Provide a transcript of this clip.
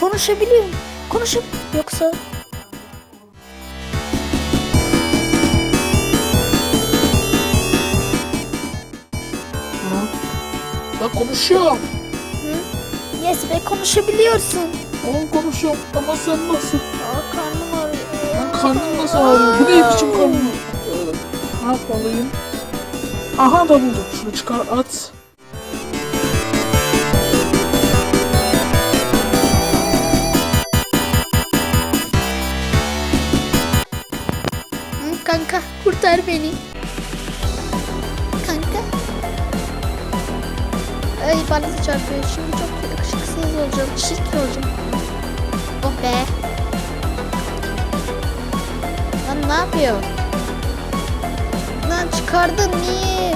konuşabiliyorum. Konuşup yoksa? Ben konuşuyorum. yes be konuşabiliyorsun. Tamam konuşuyorum ama sen nasıl? Aa karnım ağrıyor. Lan karnım nasıl ağrıyor? Bu ne biçim karnım? Ee, Ne yapmalıyım? Aha da buldum. Şunu çıkar at. Kanka kurtar beni. Kanka. Ay bana da çarpıyor. Şimdi çok yakışıksız olacağım. Çirkin olacağım. Oh be. Lan ne yapıyor? Lan çıkardın niye?